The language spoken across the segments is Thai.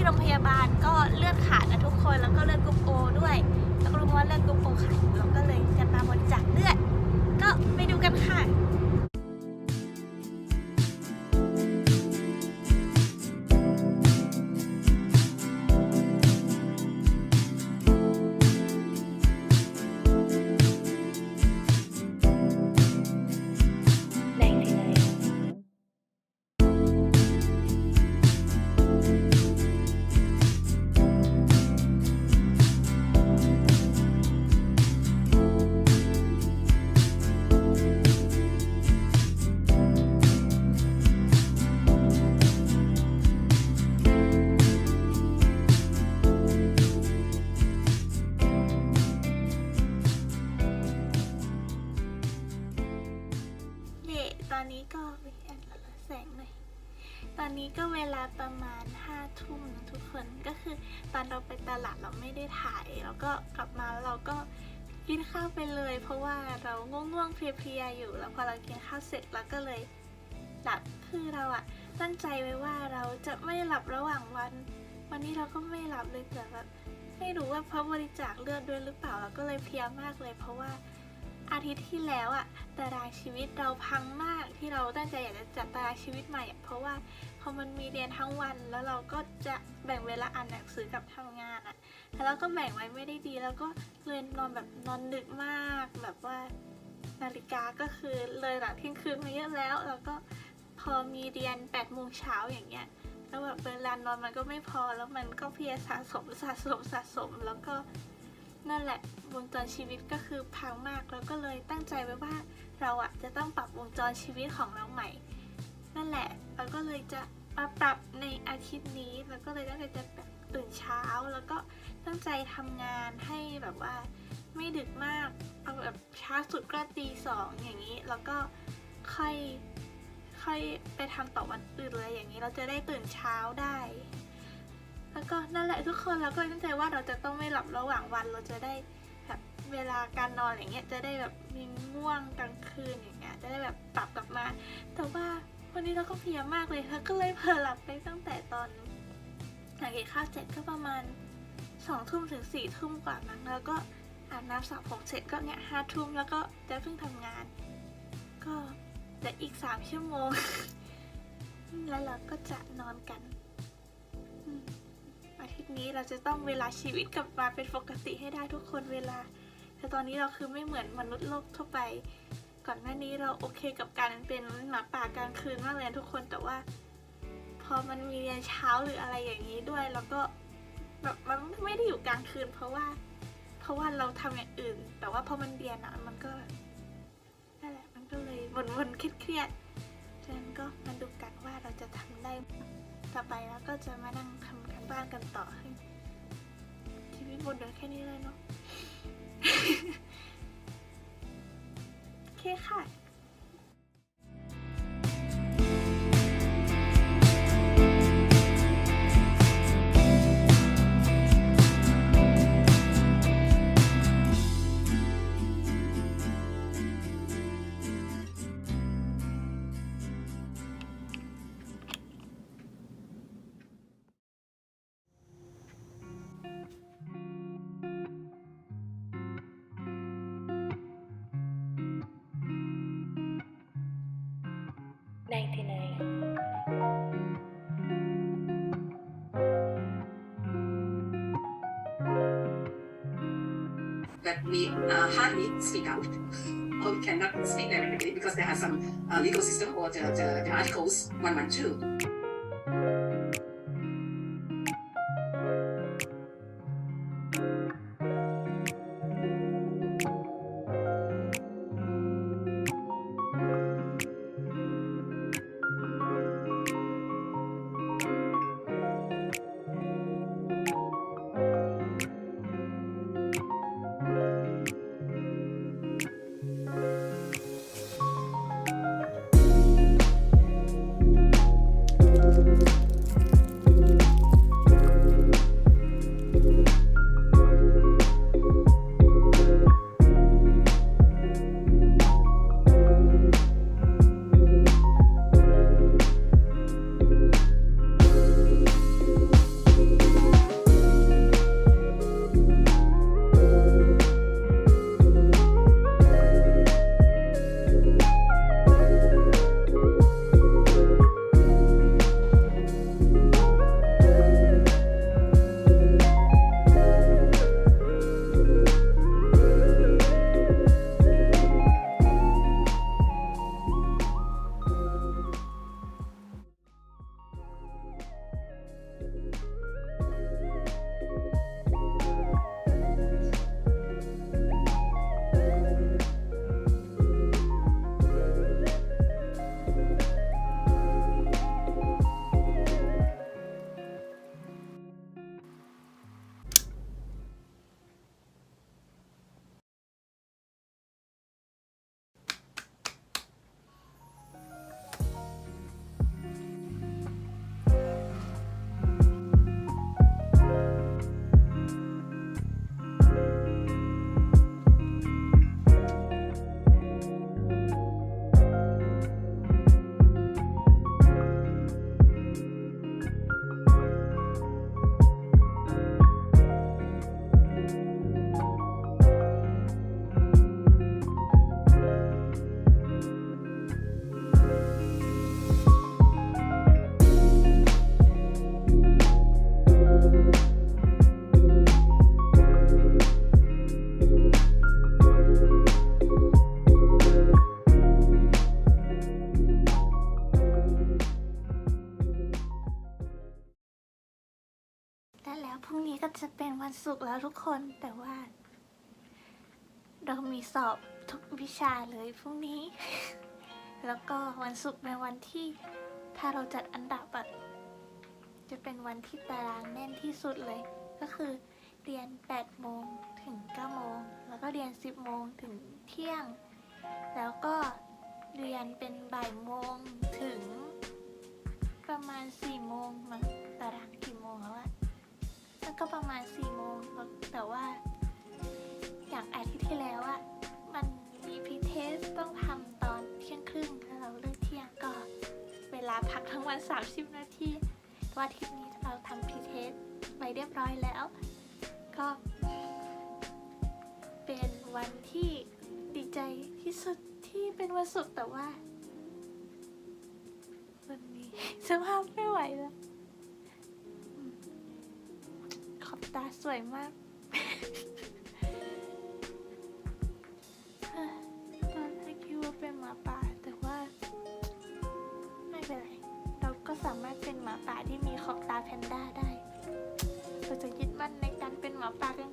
ที่โรงพยาบาลก็เลือดขาดนะทุกคนแล้วก็เลือดกรุ๊ปโอด้วยแล้วก็รู้ว่าเลือดกรุ๊ปโอขาดแล้วก็ เพลียอยู่แล้วพอเรากินข้าวเสร็จเราก็เลยหลับคือเราอะตั้งใจไว้ว่าเราจะไม่หลับระหว่างวัน วันนี้เราก็ไม่หลับเลยแต่แบบไม่รู้ว่าเพราะบริจาคเลือดด้วยหรือเปล่าเราก็เลยเพลียมากเลย เพราะว่าอาทิตย์ที่แล้วอะตารางชีวิตเราพังมากที่เราตั้งใจอยากจะจัดตารางชีวิตใหม่เพราะว่าพอมันมีเรียนทั้งวัน แล้วเราก็จะแบ่งเวลาอ่านหนังสือกับทำงานอะแล้วเราก็แบ่งไว้ไม่ได้ดี แล้วก็เลยนอนแบบนอนดึกมากแบบว่า นาฬิกาก็คือเลยหลังเที่ยงคืนมาเยอะแล้ว แล้วก็พอมีเรียน8ปดโมงเช้าอย่างเงี้ยแล้วแบบเวลานอนมันก็ไม่พอแล้วมันก็เพียสะสมสะสมสะสมแล้วก็นั่นแหละวงจรชีวิตก็คือพังมากแล้วก็เลยตั้งใจไว้ว่าเราอะจะต้องปรับวงจรชีวิตของเราใหม่ นั่นแหละเราก็เลยจะมาปรับในอาทิตย์นี้แล้วก็เลยตั้งใจจะตื่นเช้า แล้วก็ตั้งใจทำงานให้แบบว่า ไม่ดึกมาก เอาแบบช้าสุดก็ตีสองอย่างนี้ แล้วก็ค่อยค่อยไปทำต่อวันอื่นเลยอย่างนี้เราจะได้ตื่นเช้าได้ แล้วก็นั่นแหละทุกคนเราก็ตั้งใจว่าเราจะต้องไม่หลับระหว่างวันเราจะได้แบบเวลาการนอนอย่างเงี้ยจะได้แบบมีง่วงกลางคืนอย่างเงี้ยจะได้แบบปรับกลับมา แต่ว่าวันนี้เราก็เพลียมากเลยแล้วก็เลยเผลอหลับไปตั้งแต่ตอนหลังกินข้าวเสร็จก็ประมาณสองทุ่มถึงสี่ทุ่มกว่ามั้งแล้วก็ อาบน้ำสระผมเสร็จก็เนี่ยห้าทุ่มแล้วก็จะเพิ่งทำงาน ก็เหลืออีกสามชั่วโมง แล้วเราก็จะนอนกันอาทิตย์นี้เราจะต้องเวลาชีวิตกลับมาเป็นปกติให้ได้ทุกคนเวลา แต่ตอนนี้เราคือไม่เหมือนมนุษย์โลกทั่วไป ก่อนหน้านี้เราโอเคกับการเป็นหมาป่ากลางคืนมากเลยทุกคนแต่ว่า พอมันมีเรียนเช้าหรืออะไรอย่างนี้ด้วย แล้วก็แบบมันไม่ได้อยู่กลางคืน เพราะว่า เพราะว่าเราทำอย่างอื่น แต่ว่าพอมันเรียนอะมันก็นั่นแหละมันก็เลยวนๆเครียดๆฉะนั้นก็มาดูกันว่าเราจะทำได้ต่อไปแล้วก็จะมานั่งทำกันบ้านกันต่อให้ชีวิตบนเดินแค่นี้เลยเนาะโอเคค่ะ that we uh, hardly speak out or we cannot speak directly because there are some uh, legal system or the, the, the articles 112 วันศุกร์แล้วทุกคนแต่ว่า เรามีสอบทุกวิชาเลยพรุ่งนี้ แล้วก็วันศุกร์เป็นวันที่ถ้าเราจัดอันดับอะจะเป็นวันที่ตารางแน่นที่สุดเลย ก็คือเรียน 8 โมงถึง 9 โมง แล้วก็เรียน 10 โมงถึงเที่ยง แล้วก็เรียนเป็นบ่ายโมงถึง ประมาณ 4 โมงมั้งตารางกี่โมงแล้วอะ แล้วก็ประมาณ4โมงแต่ว่า อย่างอาทิตย์ที่แล้วอะมันมีพรีเทสต้องทำตอนเที่ยงครึ่งถ้าเราเลิกเที่ยงก็เวลาพักทั้งวัน 30 นาทีแต่ว่าทิตนี้เราทำพรีเทสไปเรียบร้อยแล้ว ก็เป็นวันที่ดีใจที่สุดที่เป็นวันศุกร์แต่ว่า วันนี้สภาพไม่ไหวแล้ว ตาสวยมากตอนแรกคิดว่าเป็นหมาป่า แต่ว่า ไม่เป็นไร เราก็สามารถเป็นหมาป่าที่มีขอบตาแพนด้าได้ เราจะยึดมั่นในการเป็นหมาป่ากัน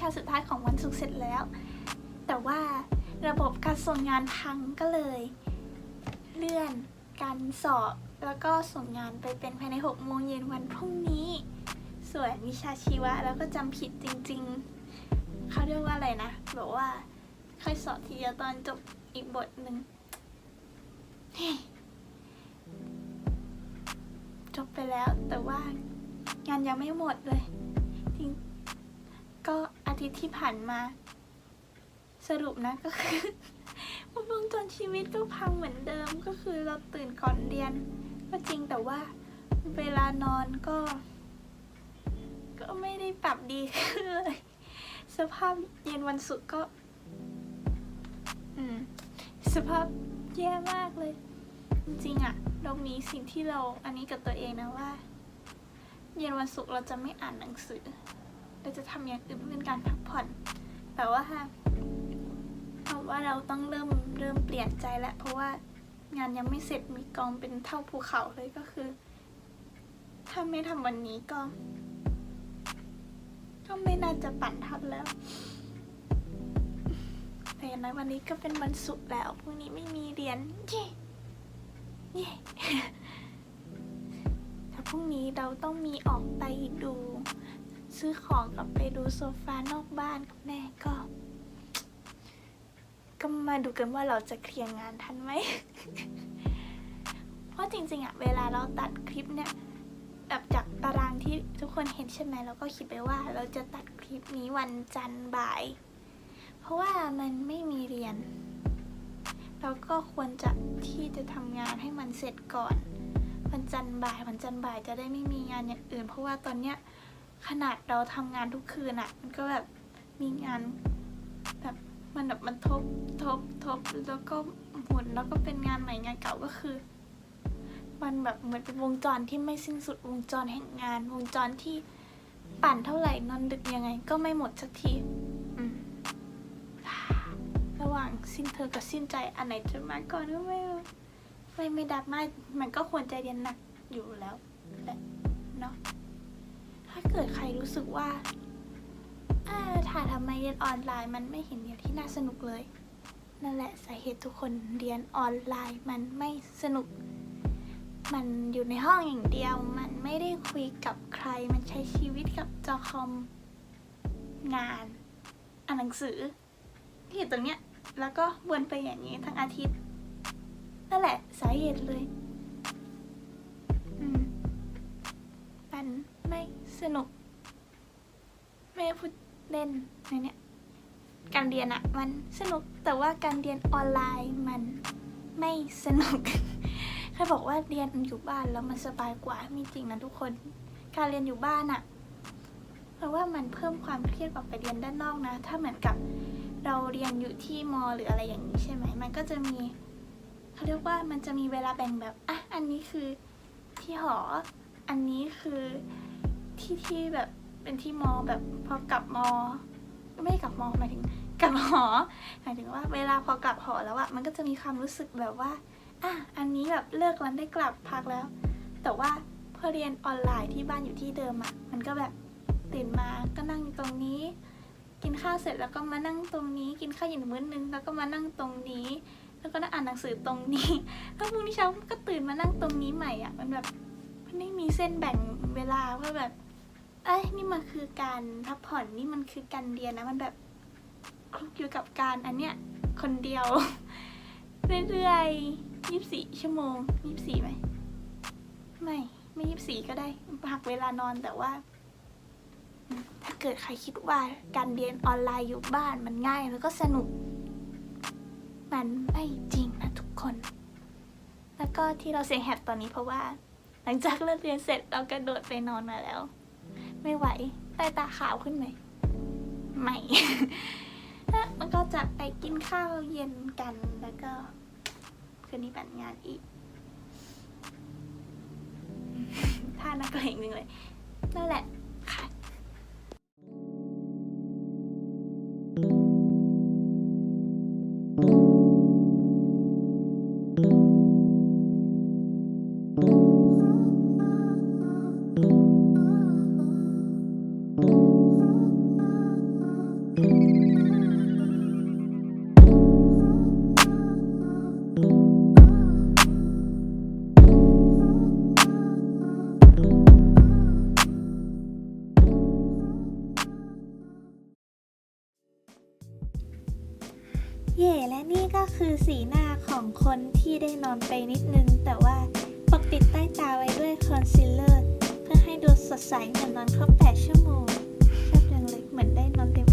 ชาสุดท้ายของวันศุกร์เสร็จแล้ว แต่ว่าระบบการส่งงานพังก็เลย เลื่อนการสอบแล้วก็ส่งงานไปเป็นภายใน6โมงเย็นวันพรุ่งนี้ ส่วนวิชาชีวะแล้วก็จำผิดจริงๆ เขาเรียกว่าอะไรนะบอกว่าค่อยสอบทีเดียวตอนจบอีกบทหนึ่งจบไปแล้วแต่ว่างานยังไม่หมดเลย ก็อาทิตย์ที่ผ่านมา สรุปนะก็คือวงจรชีวิตก็พังเหมือนเดิมก็คือเราตื่นก่อนเรียน ก็จริงแต่ว่าเวลานอนก็ ก็ไม่ได้ปรับดีขึ้นเลยสภาพเย็นวันศุกร์ก็ อืม สภาพแย่มากเลย จริงอะเรามีสิ่งที่เราอันนี้กับตัวเองนะว่า เย็นวันศุกร์เราจะไม่อ่านหนังสือ เราจะทำอย่างอื่นเพื่อเป็นการพักผ่อน แต่ว่าเอาว่าเราต้องเริ่มเริ่มเปลี่ยนใจแล้วเพราะว่างานยังไม่เสร็จมีกองเป็นเท่าภูเขาเลยก็คือ ถ้าไม่ทำวันนี้ก็ ก็ไม่น่าจะปั่นทันแล้วแต่อย่างนั้นวันนี้ก็เป็นวันศุกร์แล้วพรุ่งนี้ไม่มีเรียนเย้เย้แต่พรุ่งนี้เราต้องมีออกไปดู ซื้อของกลับไปดูโซฟานอกบ้านกับแม่ก็ ก็มาดูกันว่าเราจะเคลียร์งานทันไหม เพราะจริงๆอะเวลาเราตัดคลิปเนี่ยแบบจากตารางที่ทุกคนเห็นใช่ไหมเราก็คิดไปว่าเราจะตัดคลิปนี้วันจันทร์บ่าย เพราะว่ามันไม่มีเรียน เราก็ควรจะที่จะทำงานให้มันเสร็จก่อน วันจันทร์บ่ายวันจันทร์บ่ายจะได้ไม่มีงานอย่างอื่น เพราะว่าตอนเนี้ย ขนาดเราทำงานทุกคืนอะมันก็แบบมีงานแบบมันแบบมันทบทบทบแล้วก็หมุนแล้วก็เป็นงานใหม่งานเก่าก็คือ มันแบบเหมือนเป็นวงจรที่ไม่สิ้นสุดวงจรแห่งงาน วงจรที่ปั่นเท่าไหร่นอนดึกยังไง ก็ไม่หมดสักทีระหว่างสิ้นเธอกับสิ้นใจอันไหนจะมาก่อนก็ไม่ไม่ไม่ดับมากมันก็ควรใจเรียนหนักอยู่แล้วแหละ กิดใครรู้สึกว่าอ่าถ่ายทำไมเรียนออนไลน์มันไม่เห็นเรียนที่น่าสนุกเลย นั่นแหละสาเหตุทุกคนเรียนออนไลน์มันไม่สนุก มันอยู่ในห้องอย่างเดียว มันไม่ได้คุยกับใคร มันใช้ชีวิตกับจอคอมงานอ่านหนังสือที่อยู่ตรงเนี้ยแล้วก็วนไปอย่างนี้ทั้งอาทิตย์ นั่นแหละสาเหตุเลย อืมมัน ไม่สนุก ไม่พูดเล่นในเนี้ยการเรียนอะมันสนุกแต่ว่าการเรียนออนไลน์มันไม่สนุกใครบอกว่าเรียนอยู่บ้านแล้วมันสบายกว่าม่จริงนะทุกคน การเรียนอยู่บ้านอะเพราะว่ามันเพิ่มความเครียดกว่าไปเรียนด้านนอกนะ ถ้าเหมือนกับเราเรียนอยู่ที่มอหรืออะไรอย่างนี้ใช่ไหม มันก็จะมีเขาเรียกว่ามันจะมีเวลาแบ่งแบบอะอันนี้คือที่หอ อันนี้คือ ที่ที่แบบเป็นที่มอแบบพอกลับมอ ไม่กลับมอหมายถึงกลับหอหมายถึงว่าเวลาพอกลับหอแล้วอะมันก็จะมีความรู้สึกแบบว่าอะอันนี้แบบเลิกแล้วได้กลับพักแล้ว แต่ว่าพอเรียนออนไลน์ที่บ้านอยู่ที่เดิมอะมันก็แบบตื่นมาก็นั่งตรงนี้ กินข้าวเสร็จแล้วก็มานั่งตรงนี้ กินข้าวอยู่มื้อนึงแล้วก็มานั่งตรงนี้ แล้วก็นั่งอ่านหนังสือตรงนี้แล้วพรุ่งนี้เช้าก็ตื่นมานั่งตรงนี้ใหม่อะมันแบบมันไม่มีเส้นแบ่งเวลาว่าแบบ เอ้ยนี่มันคือการพักผ่อนนี่มันคือการเรียนนะมันแบบคลุกอยู่กับการอันเนี้ยคนเดียว เรื่อยๆยี่สิบสี่ชั่วโมงยี่สิบสี่ไหมไม่ไม่ยี่สิบสี่ก็ได้หักเวลานอนแต่ว่า ถ้าเกิดใครคิดว่าการเรียนออนไลน์อยู่บ้านมันง่ายแล้วก็สนุก มันไม่จริงนะทุกคน แล้วก็ที่เราเสียงแหบตอนนี้เพราะว่า หลังจากเลิกเรียนเสร็จเรากระโดดไปนอนมาแล้ว ไม่ไหวใต้ตาขาวขึ้นไหมไม่แล้วมันก็จะไปกินข้าวเย็นกันแล้วก็ คืนนี้บันงานอีก ท่านักเลงจริงเลยนั่นแหละ ไปนิดนึง แต่ว่าปกปิดใต้ตาไว้ด้วยคอนซีลเลอร์ เพื่อให้ดูสดใสเหมือนนอนครบ8ชั่วโมงชอบจังเลยเหมือนได้นอนเต็ม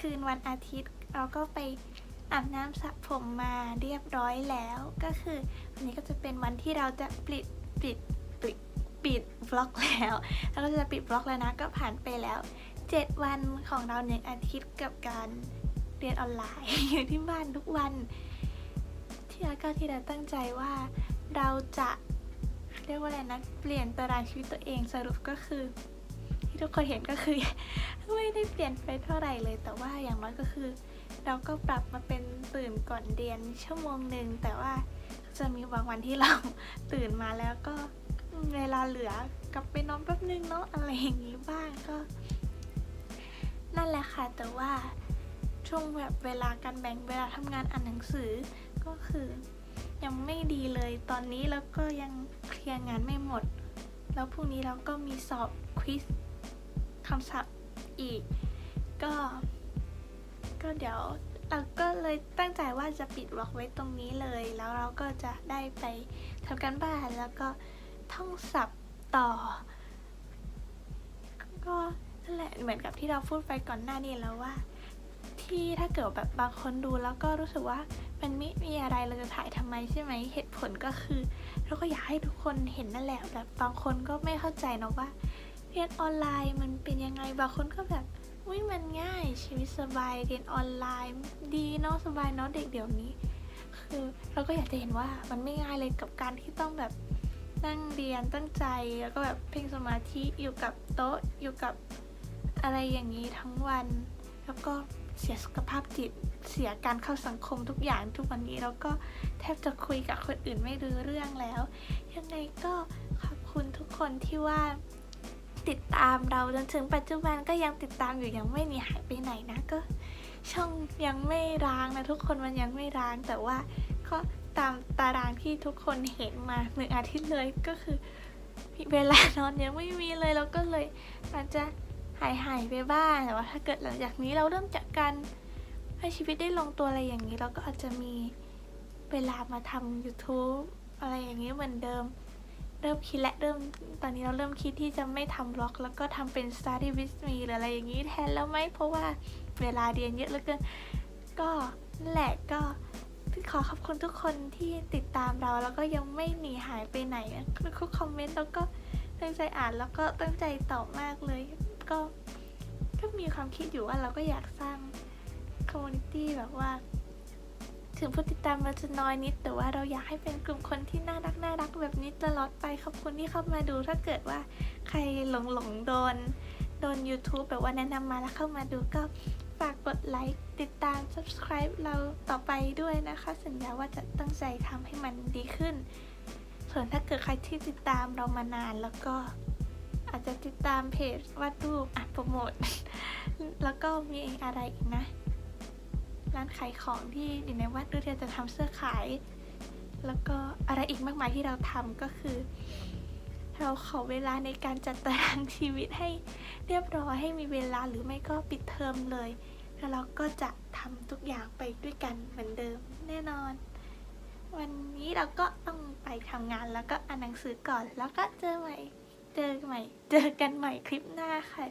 คืนวันอาทิตย์ เราก็ไปอาบน้ำสระผมมาเรียบร้อยแล้ว ก็คือวันนี้ก็จะเป็นวันที่เราจะปิดปิดปิดปิดบล็อกแล้วแล้วก็จะปิดบล็อกแล้วนะก็ผ่านไปแล้ว 7 วันของเราหนึ่งอาทิตย์กับการเรียนออนไลน์อยู่ที่บ้านทุกวัน ที่แล้วก็ที่เราตั้งใจว่าเราจะเรียกว่าอะไรนะเปลี่ยนตารางชีวิตตัวเองสรุปก็คือ ทุกคนเห็นก็คือ ไม่ได้เปลี่ยนไปเท่าไหร่เลย แต่ว่าอย่างน้อยก็คือ เราก็ปรับมาเป็นตื่นก่อนเรียนชั่วโมงหนึ่งแต่ว่าจะมีบางวันที่เราตื่นมาแล้วก็เวลาเหลือกลับไปนอนแป๊บนึงเนาะอะไรอย่างนี้บ้างก็ นั่นแหละค่ะแต่ว่าช่วงแบบเวลาการแบ่งเวลาทำงานอ่านหนังสือก็คือ ยังไม่ดีเลยตอนนี้แล้วก็ยังเคลียร์งานไม่หมด แล้วพรุ่งนี้เราก็มีสอบควิส คำศัพท์อีก ก็ ก็เดี๋ยวเราก็เลยตั้งใจว่าจะปิดบล็อกไว้ตรงนี้เลย แล้วเราก็จะได้ไปทำการบ้านแล้วก็ท่องศัพท์ต่อ ก็นั่นแหละเหมือนกับที่เราพูดไปก่อนหน้านี้แล้วว่า ที่ถ้าเกิดแบบบางคนดูแล้วก็รู้สึกว่ามันไม่มีอะไรเราจะถ่ายทำไมใช่ไหมเหตุผลก็คือ เราก็อยากให้ทุกคนเห็นนั่นแหละแบบบางคนก็ไม่เข้าใจนะว่า เรียนออนไลน์มันเป็นยังไงบางคนก็แบบอุ้ยมันง่ายชีวิตสบายเรียนออนไลน์ ดีเนาะสบายเนาะเด็กเดี๋ยวนี้ คือเราก็อยากจะเห็นว่ามันไม่ง่ายเลยกับการที่ต้องแบบนั่งเรียนตั้งใจแล้วก็แบบเพ่งสมาธิอยู่กับโต๊ะอยู่กับอะไรอย่างนี้ทั้งวัน แล้วก็เสียสุขภาพจิตเสียการเข้าสังคมทุกอย่างทุกวันนี้แล้วก็แทบจะคุยกับคนอื่นไม่รู้เรื่องแล้ว ยังไงก็ขอบคุณทุกคนที่ว่า ติดตามเราจนถึงปัจจุบันก็ยังติดตามอยู่ยังไม่หนีหายไปไหนนะก็ ช่องยังไม่ร้างนะทุกคนมันยังไม่ร้างแต่ว่าก็ตามตารางที่ทุกคนเห็นมาหนึ่งอาทิตย์เลยก็คือเวลานอนยังไม่มีเลยเราก็เลยอาจจะหายหายไปบ้างแต่ว่าถ้าเกิดหลังจากนี้เราเริ่มจากการให้ชีวิตได้ลงตัวอะไรอย่างนี้ เราก็อาจจะมีเวลามาทำ YouTube อะไรอย่างนี้เหมือนเดิม เริ่มคิดและเริ่มตอนนี้เราเริ่มคิดที่จะไม่ทำบล็อก แล้วก็ทำเป็น study with me หรืออะไรอย่างนี้แทนแล้วไหมเพราะว่าเวลาเรียนเยอะเหลือเกิน ก็นั่นแหละก็ขอขอบคุณทุกคนที่ติดตามเรา แล้วก็ยังไม่หนีหายไปไหนทุกคอมเมนต์แล้วก็ตั้งใจอ่านแล้วก็ตั้งใจตอบมากเลย ก็ก็มีความคิดอยู่ว่าเราก็อยากสร้างคอมมูนิตี้แบบว่า ถึงผู้ติดตามเราจะน้อยนิด แต่ว่าเราอยากให้เป็นกลุ่มคนที่น่ารักน่ารักแบบนี้ตลอดไปขอบคุณที่เข้ามาดูถ้าเกิดว่าใครหลงหลงโดน โดน YouTube แบบว่าแนะนำมาแล้วเข้ามาดูก็ฝากกดไลค์ติดตาม subscribe เราต่อไปด้วยนะคะ สัญญาว่าจะตั้งใจทำให้มันดีขึ้น ส่วนถ้าเกิดใครที่ติดตามเรามานานแล้วก็อาจจะติดตามเพจวาดรูปอะโปรโมท แล้วก็มีอะไรอีกนะ ร้านขายของที่อยู่ในวัดด้วยที่จะทำเสื้อขาย แล้วก็อะไรอีกมากมายที่เราทำก็คือ เราขอเวลาในการจัดตารางชีวิตให้เรียบร้อยให้มีเวลาหรือไม่ก็ปิดเทอมเลย แล้วเราก็จะทำทุกอย่างไปด้วยกันเหมือนเดิมแน่นอน วันนี้เราก็ต้องไปทำงานแล้วก็อ่านหนังสือก่อนแล้วก็เจอใหม่ เจอใหม่ เจอกันใหม่คลิปหน้าค่ะ